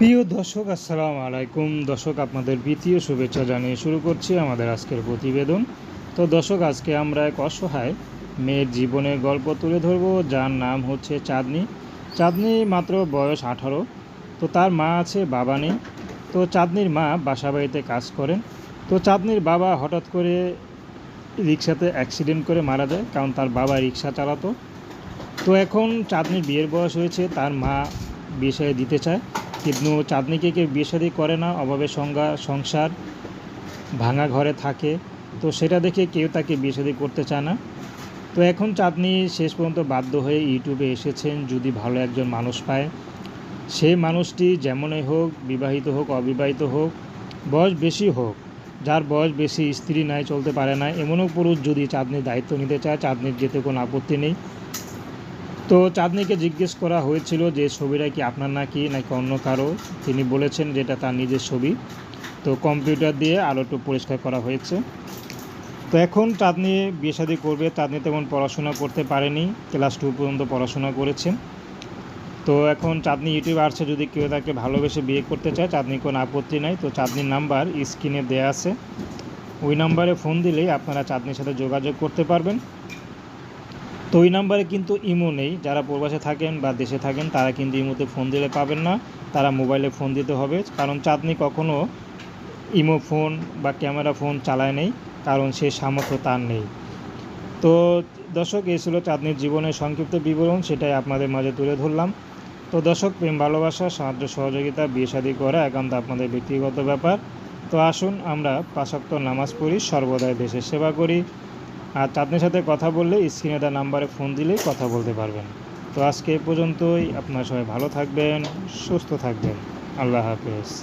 প্রিয় দর্শক, আসসালামু আলাইকুম। দর্শক, আপনাদের দ্বিতীয় শুভেচ্ছা জানিয়ে শুরু করছি আমাদের আজকের প্রতিবেদন। তো দর্শক, আজকে আমরা এক অসহায় মেয়ের জীবনের গল্প তুলে ধরব, যার নাম হচ্ছে চাঁদনি। চাঁদনি মাত্র বয়স আঠারো। তো তার মা আছে, বাবা নেই। তো চাঁদনির মা বাসা বাড়িতে কাজ করেন। তো চাঁদনির বাবা হঠাৎ করে রিক্সাতে অ্যাক্সিডেন্ট করে মারা যায়, কারণ তার বাবা রিক্সা চালাতো। তো এখন চাঁদনির বিয়ের বয়স হয়েছে, তার মা শাদী দিতে চায়। কিন্তু চাঁদনিকে কেউ বিয়ে করে না অভাবে সংজ্ঞা, সংসার ভাঙা ঘরে থাকে। তো সেটা দেখে কেউ তাকে বিয়ে করতে চায় না। তো এখন চাঁদনি শেষ পর্যন্ত বাধ্য হয়ে ইউটিউবে এসেছেন, যদি ভালো একজন মানুষ পায়। সেই মানুষটি যেমনই হোক, বিবাহিত হোক, অবিবাহিত হোক, বয়স বেশি হোক, যার বয়স বেশি স্ত্রী নাই, চলতে পারে না, এমনও পুরুষ যদি চাঁদনির দায়িত্ব নিতে চায়, চাঁদনির যেতে কোনো আপত্তি নেই। তো চাঁদনিকে জিজ্ঞেস করা হয়েছিল যে, ছবিটা কি আপনার নাকি নাকি অন্য কারও? তিনি বলেছেন যে, এটা তার নিজের ছবি। তো কম্পিউটার দিয়ে আলোটা পরিষ্কার করা হয়েছে। তো এখন চাঁদনি বিয়ে শাদী করবে। চাঁদনি তেমন পড়াশোনা করতে পারেনি। ক্লাস টু পর্যন্ত পড়াশোনা করেছেন। তো এখন চাঁদনি ইউটিউব আসছে। যদি কেউ তাকে ভালোবেসে বিয়ে করতে চায় চাঁদনি কোনো আপত্তি নাই। তো চাঁদনির নাম্বার স্ক্রিনে দেয়া আছে। ওই নাম্বারে ফোন দিলেই আপনারা চাঁদনির সাথে যোগাযোগ করতে পারবেন। তো ওই নাম্বারে কিন্তু ইমো নেই। যারা প্রবাসে থাকেন বা দেশে থাকেন, তারা কিন্তু ইমোতে ফোন দিলে পাবেন না। তারা মোবাইলে ফোন দিতে হবে। কারণ চাঁদনি কখনও ইমো ফোন বা ক্যামেরা ফোন চালায় নেই, কারণ সে সামর্থ্য তার নেই। তো দর্শক, এই ছিল চাঁদনির জীবনের সংক্ষিপ্ত বিবরণ। সেটাই আপনাদের মাঝে তুলে ধরলাম। তো দর্শক, প্রেম, ভালোবাসা, সাহায্য, সহযোগিতা, বিয়ে, শাদী করা একান্ত আপনাদের ব্যক্তিগত ব্যাপার। তো আসুন আমরা পাশাক্ত নামাজ পড়ি, সর্বদাই দেশের সেবা করি। আর চাঁদনির সাথে কথা বললে স্ক্রিনে দেওয়া নাম্বারে ফোন দিলেই কথা বলতে পারবেন। তো আজকে এ পর্যন্তই। আপনারা সবাই ভালো থাকবেন, সুস্থ থাকবেন। আল্লাহ হাফেজ।